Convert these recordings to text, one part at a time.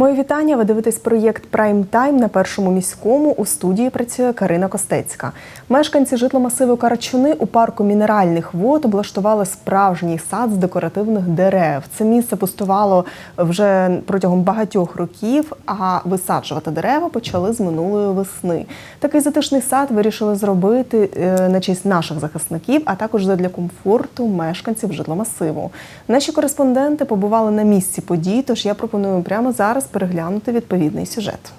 Мої вітання. Ви дивитесь проєкт Прайм Тайм на першому міському. У студії працює Карина Костецька. Мешканці житломасиву Карачуни у парку мінеральних вод облаштували справжній сад з декоративних дерев. Це місце пустувало вже протягом багатьох років, а висаджувати дерева почали з минулої весни. Такий затишний сад вирішили зробити е, на честь наших захисників, а також для комфорту мешканців житломасиву. Наші кореспонденти побували на місці подій, тож я пропоную прямо зараз переглянути відповідний сюжет.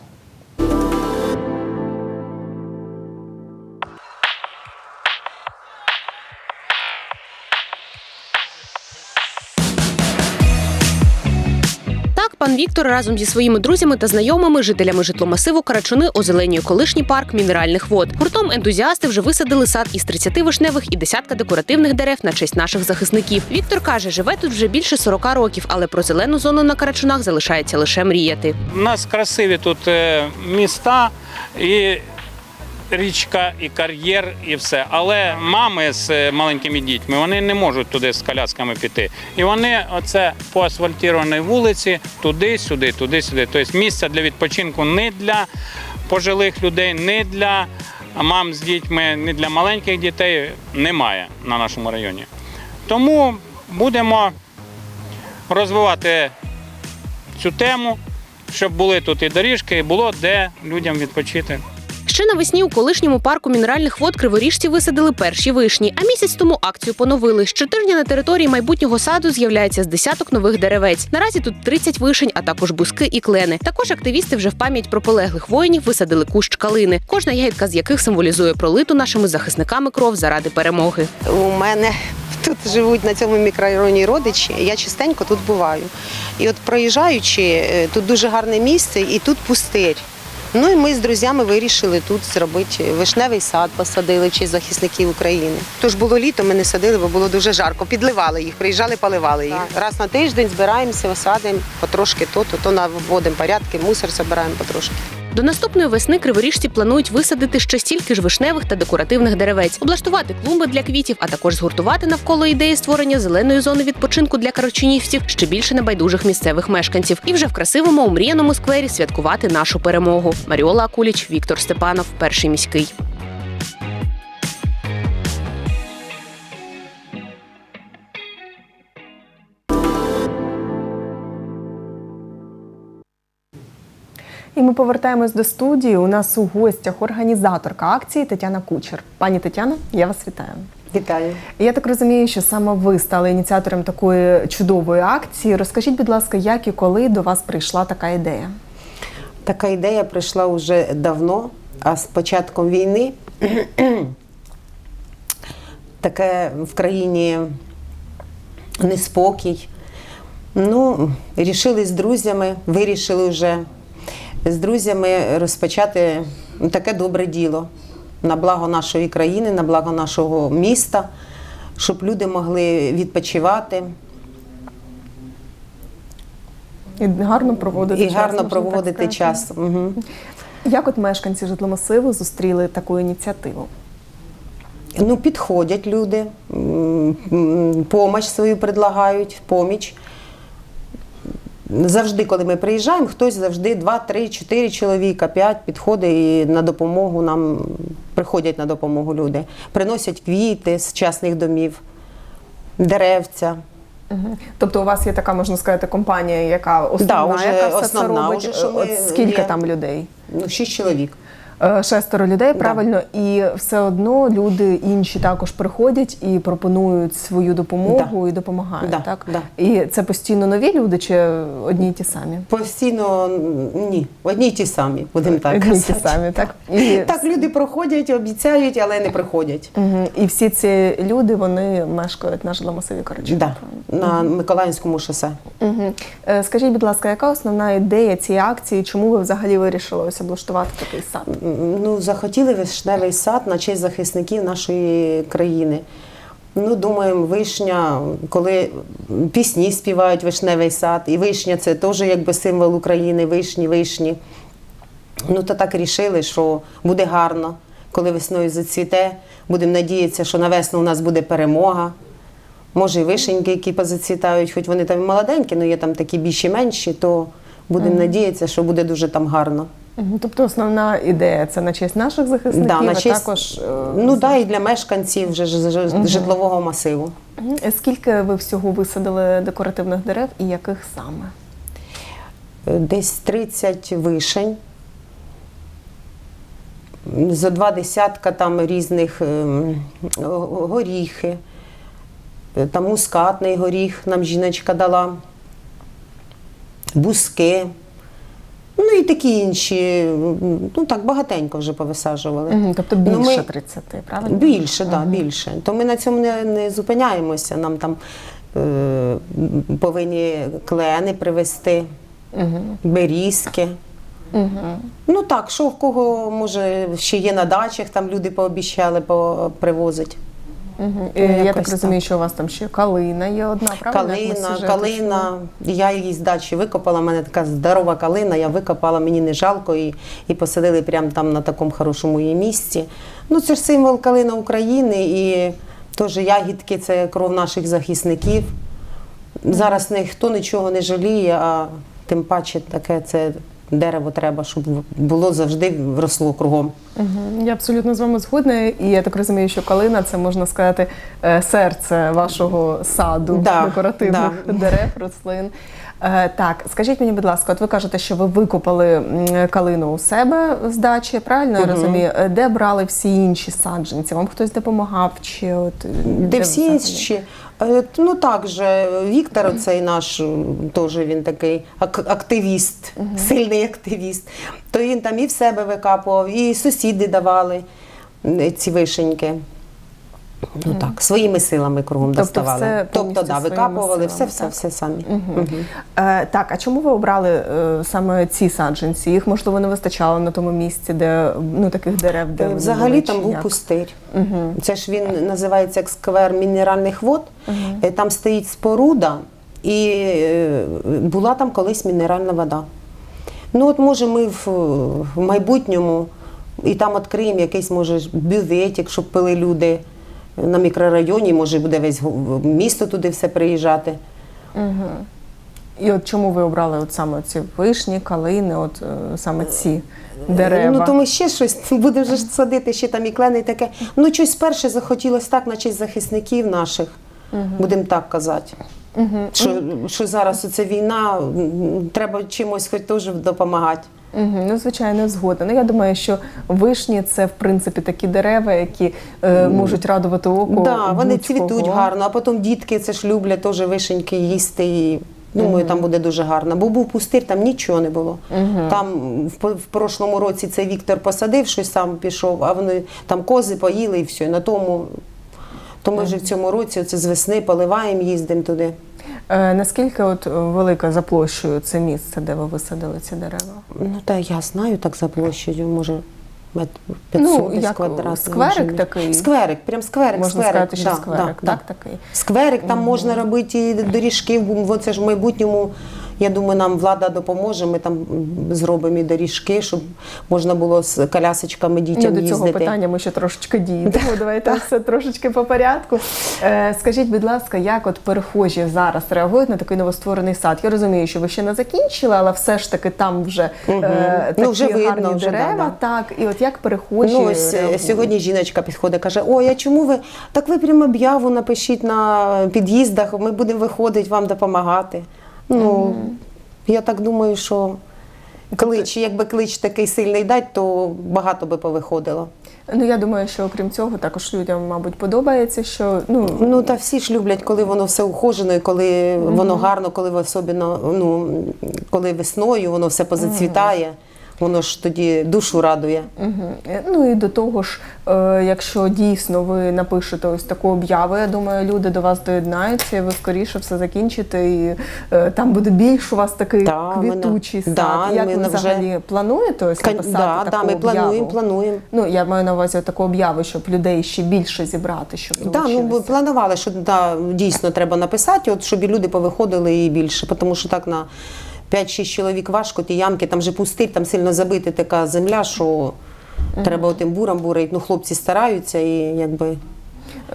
Пан Віктор разом зі своїми друзями та знайомими, жителями житломасиву Карачуни озеленює колишній парк мінеральних вод. Гуртом ентузіасти вже висадили сад із 30 вишневих і десятка декоративних дерев на честь наших захисників. Віктор каже, живе тут вже більше 40 років, але про зелену зону на Карачунах залишається лише мріяти. У нас красиві тут е, міста і річка, і кар'єр, і все. Але мами з е, маленькими дітьми вони не можуть туди з колясками піти. І вони оце по асфальтованій вулиці туди-сюди, туди-сюди. Тобто місця для відпочинку не для пожилих людей, не для мам з дітьми, не для маленьких дітей немає на нашому районі. Тому будемо розвивати цю тему, щоб були тут і доріжки, і було де людям відпочити. Ще навесні у колишньому парку мінеральних вод криворіжці висадили перші вишні, а місяць тому акцію поновили. Щотижня на території майбутнього саду з'являється з десяток нових деревець. Наразі тут 30 вишень, а також буски і клени. Також активісти вже в пам'ять про полеглих воїнів висадили кущ калини, кожна ягідка з яких символізує пролиту нашими захисниками кров заради перемоги. У мене тут живуть на цьому мікрорайоні родичі. Я частенько тут буваю. І от проїжджаючи, е, тут дуже гарне місце, і тут пустир. Ну і ми з друзями вирішили тут зробити вишневий сад, посадили чи захисників України. Тож було літо, ми не садили, бо було дуже жарко. Підливали їх, приїжджали, поливали їх. Раз на тиждень збираємося, садимо потрошки то, то, то наводимо порядки, мусор збираємо потрошки. До наступної весни криворіжці планують висадити ще стільки ж вишневих та декоративних деревець, облаштувати клумби для квітів, а також згуртувати навколо ідеї створення зеленої зони відпочинку для карочинівців ще більше небайдужих місцевих мешканців. І вже в красивому омріяному сквері святкувати нашу перемогу. Маріола Акуліч, Віктор Степанов, перший міський. І ми повертаємось до студії. У нас у гостях організаторка акції Тетяна Кучер. Пані Тетяно, я вас вітаю. Вітаю. Я так розумію, що саме ви стали ініціатором такої чудової акції. Розкажіть, будь ласка, як і коли до вас прийшла така ідея? Така ідея прийшла вже давно, а з початком війни таке в країні неспокій. Ну, рішили з друзями, вирішили вже з друзями розпочати таке добре діло на благо нашої країни, на благо нашого міста, щоб люди могли відпочивати І гарно проводити і час, гарно проводити час. Угу. Як от мешканці житломасиву зустріли таку ініціативу? Ну, підходять люди, помощь свою предлагають, поміч. Завжди, коли ми приїжджаємо, хтось завжди два, три, чотири чоловіка, п'ять підходить і на допомогу нам приходять на допомогу люди. Приносять квіти з частних домів, деревця. Угу. Тобто у вас є така, можна сказати, компанія, яка основна, уже яка все основна, це робить. уже, що ми скільки є. там людей? Ну, шість чоловік. Е, Шестеро людей, правильно, і все одно люди інші також приходять і пропонують свою допомогу і допомагають. Да, Так да. і це постійно нові люди чи одні й ті самі? Постійно ні, одні й ті самі, будемо так одні ті самі, так і Так, люди проходять, обіцяють, але не приходять. Мгм. І всі ці люди вони мешкають на житломасиві Карачуна. Да, на Миколаївському шосе. Угу. Скажіть, будь ласка, яка основна ідея цієї акції? Чому ви взагалі вирішили ось облаштувати такий сад? Ну, захотіли вишневий сад на честь захисників нашої країни. Ну, думаємо, вишня, коли пісні співають вишневий сад, і вишня це теж якби символ України, вишні, вишні. Ну, то так рішили, що буде гарно, коли весною зацвіте. Будемо надіятися, що на весну у нас буде перемога. Може, і вишеньки, які позацвітають, хоч вони там і молоденькі, але є там такі більші менші, то Будемо надіятися, що буде дуже там гарно. Мгм. Тобто основна ідея це на честь наших захисників, Да, на а честь- також е, Ну да, і для мешканців вже ж- ж- житлового масиву. Мгм. Скільки ви всього висадили декоративних дерев і яких саме? Е, Десь 30 вишень. За два десятка там різних ем, го- горіхи. Е, Там мускатний горіх нам жіночка дала, буски. Ну і такі інші. Ну так багатенько вже повисаджували. Мгм. Тобто Ну, більше ми- 30, правильно? Більше, так, да, більше. То ми на цьому не, не зупиняємося. Нам там е, повинні клени привезти, Мгм. берізки. Мгм. Ну так, що в кого може ще є на дачах, там люди пообіцяли по- привозить. Мгм. Ну, Е, Я так так. розумію, що у вас там ще калина є одна, ми Калина, калина. Я її з дачі викопала. У мене така здорова калина, я викопала, мені не жалко і, і посадили прямо там на такому хорошому її місці. Ну це ж символ калина України і теж ягідки це кров наших захисників. Зараз ніхто нічого не жаліє, а тим паче таке це дерево треба, щоб було завжди росло кругом. Мгм. Я абсолютно з вами згодна, і я так розумію, що калина це можна сказати е, серце вашого саду Да, декоративних да. дерев, рослин. Е, Так, скажіть мені, будь ласка, от ви кажете, що ви викопали калину у себе з дачі, правильно я розумію? Е, Де брали всі інші саджанці? Вам хтось допомагав? Чи от е, Де всі інші. Ну так же, Віктор, оцей наш теж він такий ак- активіст, сильний активіст. То він там і в себе викапував, і сусіди давали ці вишеньки. Ну так, своїми силами кругом Тобто доставали. все тобто, да, викапували все, силами, все, так? все самі. Мгм. Мгм. Е, так, а чому ви обрали е, саме ці саджанці? Їх можливо не вистачало на тому місці, де ну таких дерев, де Е, Взагалі були, там був як? пустир. Мгм. Це ж він називається як сквер мінеральних вод. Е, Там стоїть споруда, і е, була там колись мінеральна вода. Ну, от може, ми в, в майбутньому і там відкриємо якийсь, може, бюветик, щоб пили люди на мікрорайоні, може, буде весь місто туди все приїжджати. І от чому ви обрали от саме ці вишні, калини, от е, саме ці дерева? Ну, то ми ще щось будемо вже садити, ще там і клени і таке. Ну, щось перше захотілося так, на честь захисників наших, будемо так казати. Що, що зараз оце війна, треба чимось хоч теж допомагати. Мгм, ну, звичайно, згодна. Ну, я думаю, що вишні це в принципі такі дерева, які е, можуть радувати око. Да, вони будь-кого. цвітуть гарно, а потім дітки це ж люблять теж вишеньки їсти. І, думаю, там буде дуже гарно. Бо був пустир, там нічого не було. Там в, в прошлому році цей Віктор посадив, щось сам пішов, а вони там кози поїли і все. На тому, то ми вже в цьому році оце з весни поливаємо, їздимо туди. Е, наскільки от е, велика за площею це місце, де ви висадили ці дерева? Ну, та я знаю так за площею, може. метр 500 Ну, квадратних. скверик такий? Скверик, прям скверик, Можна скверик. сказати, що да, скверик, да, так, да. такий. Скверик, там можна робити і доріжки, бо це ж в майбутньому, я думаю, нам влада допоможе, ми там зробимо і доріжки, щоб можна було з колясочками Ну, дітям до цього їздити. питання ми ще трошечки дійдемо. Давайте все трошечки по порядку. Е, скажіть, будь ласка, як от перехожі зараз реагують на такий новостворений сад? Я розумію, що ви ще не закінчили, але все ж таки там вже е, такі Ну, вже видно, гарні да, дерева. Так, і от як перехожі Ну, ось е, реагують? сьогодні жіночка підходить, каже: Ой, а чому ви так ви прямо об'яву напишіть на під'їздах, ми будемо виходити вам допомагати. Ну, я так думаю, що клич, якби клич такий сильний дать, то багато би повиходило. Ну я думаю, що окрім цього, також людям, мабуть, подобається, що ну Ну та всі ж люблять, коли воно все ухожено, і коли воно гарно, коли особливо, ну, коли весною воно все позацвітає, воно ж тоді душу радує. Е, Ну і до того ж, е, якщо дійсно ви напишете ось таку об'яву, я думаю, люди до вас доєднаються, і ви скоріше все закінчите, і е, там буде більш у вас такий Да, ми квітучий сад. да, Як ми ви на вже- взагалі плануєте ось написати да, таку да, ми об'яву? плануємо, плануємо. Ну я маю на увазі таку об'яву, щоб людей ще більше зібрати, щоб Так, ну планували, що да, дійсно треба написати, от, щоб і люди повиходили і більше, тому що так на 5-6 чоловік важко, ті ямки, там же пустить, там сильно забита така земля, що треба отим бурам бурити. Ну, хлопці стараються і якби.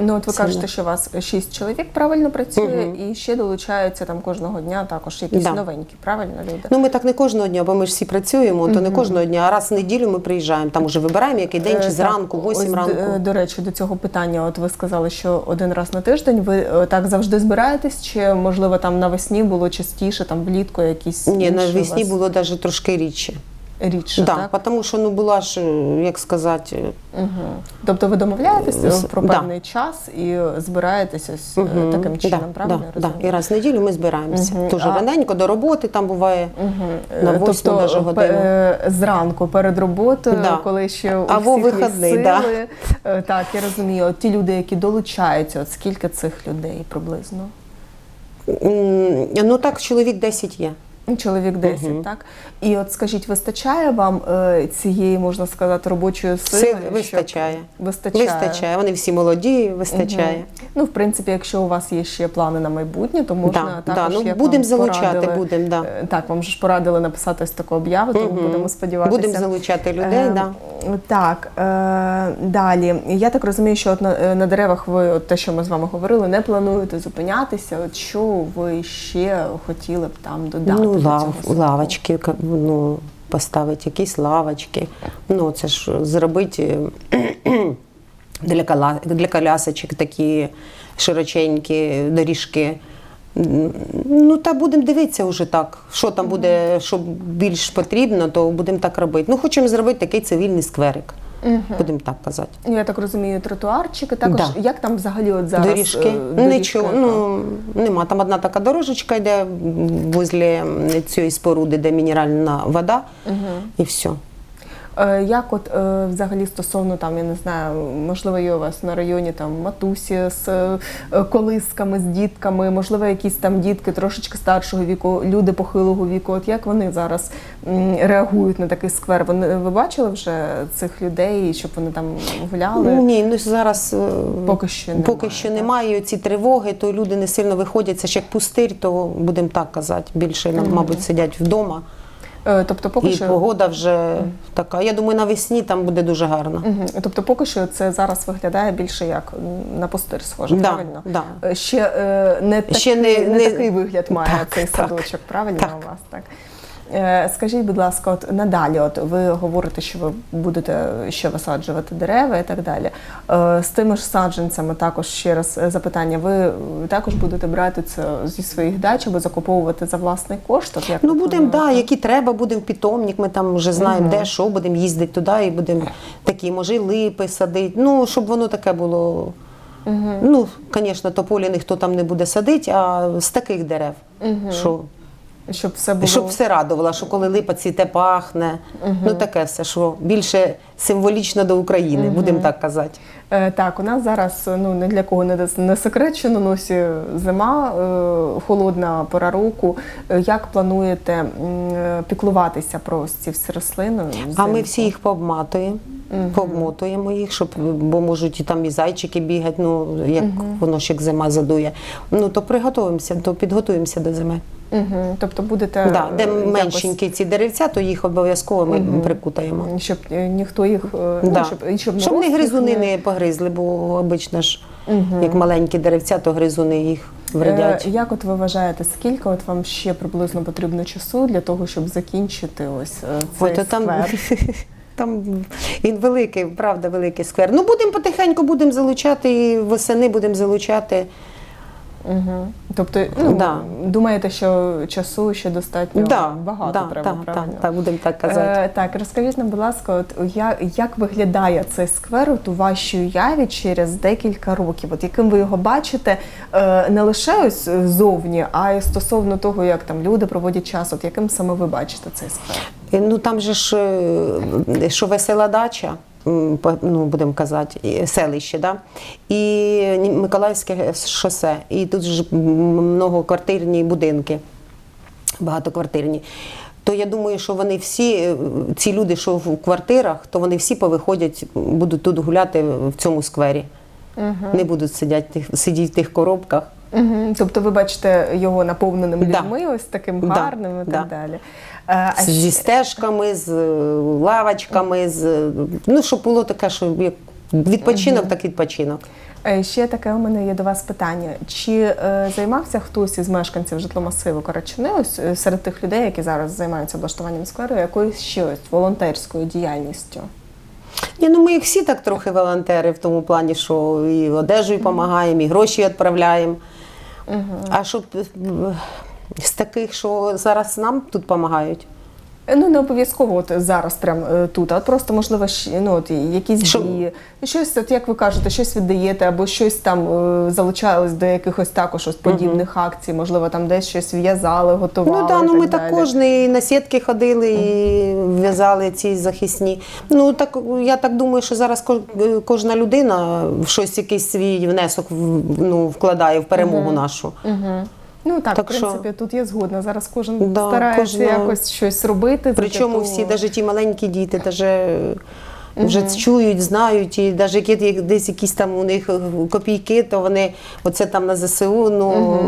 Ну, от ви Це кажете, що у вас шість чоловік правильно працює, і ще долучаються там кожного дня також якісь Да. новенькі, правильно люди? Ну, ми так не кожного дня, бо ми ж всі працюємо, то не кожного дня, а раз в неділю ми приїжджаємо. Там уже вибираємо, який день, чи Е, зранку, так, 8 ось, ранку. д- е, До речі, до цього питання. От ви сказали, що один раз на тиждень ви е, так завжди збираєтесь, чи можливо там навесні було частіше, там влітку якісь Ні, навесні вас було навіть трошки рідше. Рідше, Да, так? тому що ну була ж, е, як сказати, Угу. Тобто ви домовляєтесь е, С- про да. певний час і е, мгм, таким чином, да, правильно? да, я да. розумію? І раз в неділю ми збираємося. Мгм. Дуже А- раненько до роботи там буває. Мгм. На Е, восьму даже тобто, годину. пе- е, зранку перед роботою, Да. коли ще у Або всіх вихідний, є да. сили. Е, Так, я розумію. От ті люди, які долучаються, от скільки цих людей приблизно? М, Ну так, чоловік 10 є. Ну, Чоловік 10, Мгм. так? І от скажіть, вистачає вам е, цієї, можна сказати, робочої сили? Сил щоб- вистачає. Вистачає. Вистачає. Вони всі молоді, вистачає. Ну, в принципі, якщо у вас є ще плани на майбутнє, то можна Да, також да, ну, як будемо вам залучати, будемо, да. Е, Так, вам же ж порадили написати ось таку об'яву, тому будемо сподіватися. Будемо залучати людей, Е, да. Так, е, далі. Я так розумію, що от на, е, на деревах ви, от те, що ми з вами говорили, не плануєте зупинятися. От що ви ще хотіли б там додати? Ну, лав, лавочки, ну, поставити якісь лавочки. Ну, це ж зробити е, для, кола, для колясочок такі широченькі доріжки. Ну, та будемо дивитися вже так. Що там буде, що більш потрібно, то будемо так робити. Ну, хочемо зробити такий цивільний скверик. Будемо так казати. Ну, Я так розумію, тротуарчики також. Да. Як там взагалі от зараз доріжки. Доріжки Нічого, ну нема. Там одна така дорожечка йде возле цієї споруди, де мінеральна вода, і все. Е, Як от е, взагалі стосовно там, я не знаю, можливо, є у вас на районі там матусі з е, колисками, з дітками, можливо, якісь там дітки трошечки старшого віку, люди похилого віку. От як вони зараз реагують на такий сквер? Вони ви бачили вже цих людей, щоб вони там гуляли? Ну, ні, ну зараз Поки що немає, поки що немає ці тривоги, то люди не сильно виходять. Це ж як пустир, то будемо так казати. Більше, мабуть, сидять вдома. Е, Тобто, поки і що погода вже така. Я думаю, навесні там буде дуже гарно. Угу. Тобто, поки що це зараз виглядає більше як на пустир схоже, Да, правильно? да. Е, Ще е, не, такий, Ще не, не- не- такий вигляд має Так, цей так. садочок, правильно Так. у вас так? Е, Скажіть, будь ласка, от надалі, от ви говорите, що ви будете ще висаджувати дерева і так далі. Е, З тими ж саджанцями також ще раз е, запитання. Ви також будете брати це зі своїх дач або закуповувати за власний кошт? От як Ну будемо, да, які треба, будемо питомник. Ми там вже знаємо, де що, будемо їздити туди і будемо такі, може, липи садити. Ну, щоб воно таке було. Ну, звісно, тополі ніхто там не буде садити, а з таких дерев. Що, щоб все було щоб все радувало, що коли липа цвіте, пахне. Ну таке все, що більше символічно до України, будемо так казати. Е, Так, у нас зараз ну не для кого не, не секрет, що на носі зима, е, холодна пора року. Е, Як плануєте е, піклуватися про ці всі рослини? А ми всі їх пообматуємо, пообмотуємо їх, щоб, бо можуть і там і зайчики бігати, ну як воно ж як зима задує. Ну то приготуємося, то підготуємося до зими. Мгм. Тобто будете Да, де е, якось, меншенькі ці деревця, то їх обов'язково ми прикутаємо. щоб е, ніхто їх е, Да. ну, щоб, щоб, Щоб не гризуни не погризли, бо обично ж як маленькі деревця, то гризуни їх вредять. Як от ви вважаєте, скільки от вам ще приблизно потрібно часу для того, щоб закінчити ось цей Ой, то там, сквер? там він великий, правда, великий сквер. Ну, будемо потихеньку будемо залучати, і восени будемо залучати. Угу. Тобто, ну, Да. думаєте, що часу ще достатньо Да, багато да, треба, да, правильно? да, да, будемо так казати. Е, так, розкажіть нам, будь ласка, от як, як виглядає цей сквер от у вашій уяві через декілька років? От яким ви його бачите е, не лише ось зовні, а й стосовно того, як там люди проводять час, от яким саме ви бачите цей сквер? Е, Ну там же ж е, що весела дача, ну будемо казати, селище, да? і Миколаївське шосе, і тут ж многоквартирні будинки, багатоквартирні. То я думаю, що вони всі, е, ці люди, що в квартирах, то вони всі повиходять, будуть тут гуляти в цьому сквері. Не будуть сидіти, сидіти в тих коробках. Угу. Тобто ви бачите його наповненим Да. людьми, ось таким Да, гарним і да. так далі. Е, а зі стежками, з е, лавочками, з ну щоб було таке, що як відпочинок, так відпочинок. Е, Ще таке у мене є до вас питання. Чи е, займався хтось із мешканців житломасиву Карачуни, ось серед тих людей, які зараз займаються облаштуванням скверу, якоюсь ще ось волонтерською діяльністю? Ні, ну ми їх всі так трохи волонтери в тому плані, що і одежею допомагаємо, і гроші відправляємо. А щоб з таких, що зараз нам тут допомагають. Е, Ну не обов'язково от зараз, прям е, тут, а просто можливо ну, от, якісь Що? дії, щось, от як ви кажете, щось віддаєте, або щось там е, залучались до якихось також ось подібних акцій, можливо, там десь щось в'язали, готували. Ну да, і ну ми так далі. також і на сітки ходили і в'язали ці захисні. Ну так я так думаю, що зараз ко- кожна людина в щось якийсь свій внесок в- ну, вкладає в перемогу нашу. Ну так, Так в що- принципі, тут є згодна. Зараз кожен Да, старається кожна- якось щось робити. Причому всі, навіть ті маленькі діти, даже вже чують, знають, і навіть десь якісь там у них копійки, то вони оце там на ЗСУ. Ну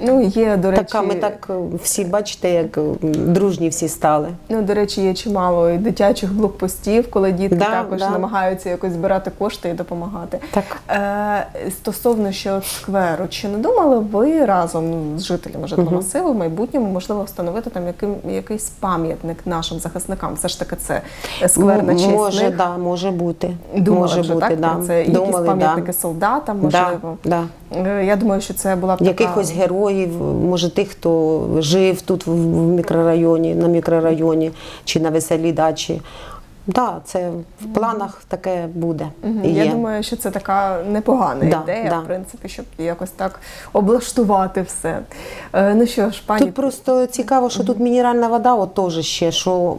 Ну, є, до речі, така ми так всі бачите, як дружні всі стали. Ну, до речі, є чимало і дитячих блокпостів, коли діти Да, також да. намагаються якось збирати кошти і допомагати. Так. Е, стосовно ще от скверу, чи не думали ви разом з жителями житломасиву в майбутньому можливо встановити там яким, якийсь пам'ятник нашим захисникам? Все ж таки, це сквер на честь може, них. да, може бути. Думали може вже, бути, так, да. це? І Думали, якісь пам'ятники да. солдатам, Да, можливо. да. Е, Я думаю, що це була б Якихось героїв, може тих, хто жив тут в мікрорайоні, на мікрорайоні чи на веселій дачі. Да, це в планах таке буде. І Я думаю, що це така непогана Да, ідея, да. в принципі, щоб якось так облаштувати все. Е, ну що ж, пані, Тут просто цікаво, що тут мінеральна вода, от теж ще, що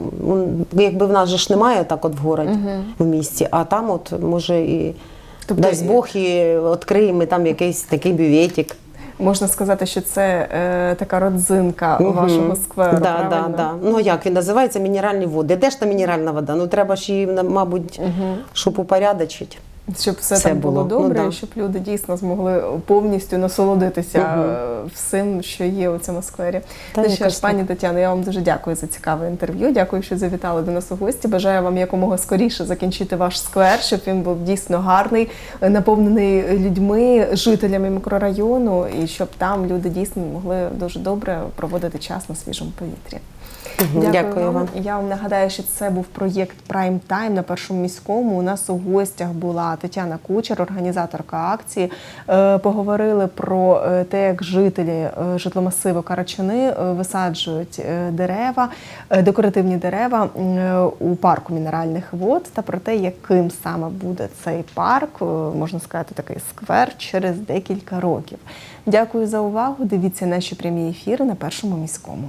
якби в нас же ж немає так от в городі, в місті, а там от може і Тобто дасть Бог і відкриємо там якийсь такий бюветик. можна сказати, що це е, така родзинка угу. вашого скверу. Да, да, да. Ну як він називається мінеральні води. Де ж та мінеральна вода? Ну треба ж її, мабуть, щоб упорядочити. Щоб все, Все там було, було. добре, Ну, да. щоб люди дійсно змогли повністю насолодитися е, всім, що є у цьому сквері. Та ну що ж, пані Тетяно, я вам дуже дякую за цікаве інтерв'ю. Дякую, що завітали до нас у гості. Бажаю вам якомога скоріше закінчити ваш сквер, щоб він був дійсно гарний, е, наповнений людьми, жителями мікрорайону, і щоб там люди дійсно могли дуже добре проводити час на свіжому повітрі. Мгм. Дякую вам. Я вам нагадаю, що це був проєкт Prime Time на першому міському. У нас у гостях була Тетяна Кучер, організаторка акції. Е, Поговорили про е, те, як жителі е, житломасиву Карачуни висаджують дерева, декоративні дерева у парку мінеральних вод, та про те, яким саме буде цей парк, можна сказати, такий сквер через декілька років. Дякую за увагу. Дивіться наші прямі ефіри на першому міському.